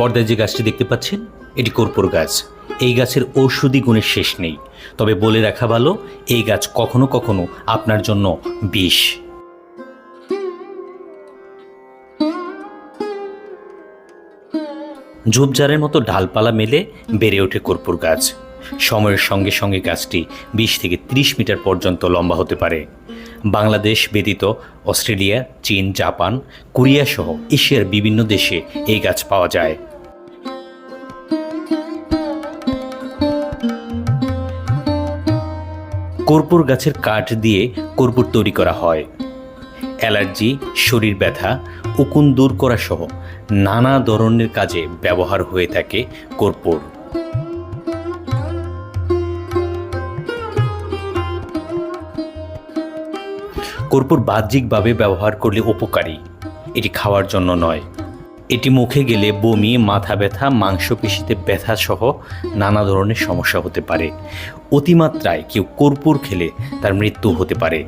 পর্দায় যে গাছটি দেখতে পাচ্ছেন, এটি কর্পূর গাছ। এই গাছের ঔষধি গুণের শেষ নেই। তবে বলে রাখা ভালো, এই গাছ কখনো কখনো আপনার জন্য বিষ। ঝোপঝাড়ের মতো ডালপালা মেলে বেড়ে ওঠে কর্পূর গাছ। সময়ের সঙ্গে সঙ্গে গাছটি বিশ থেকে ত্রিশ মিটার পর্যন্ত লম্বা হতে পারে। বাংলাদেশ ব্যতীত অস্ট্রেলিয়া, চীন, জাপান, কোরিয়া সহ এশিয়ার বিভিন্ন দেশে এই গাছ পাওয়া যায়। কর্পূর গাছের কাঠ দিয়ে কর্পূর তৈরি করা হয়। অ্যালার্জি, শরীর ব্যথা, উকুন দূর করা সহ নানা ধরনের কাজে ব্যবহার হয়ে থাকে কর্পূর। কর্পূর বাহ্যিকভাবে ব্যবহার করলে উপকারী। এটি খাওয়ার জন্য নয়। এটি মুখে গেলে বমি, মাথা ব্যথা, মাংসপেশিতে ব্যথা সহ নানা ধরনের সমস্যা হতে পারে। অতিমাত্রায় কেউ কর্পূর খেলে তার মৃত্যু হতে পারে।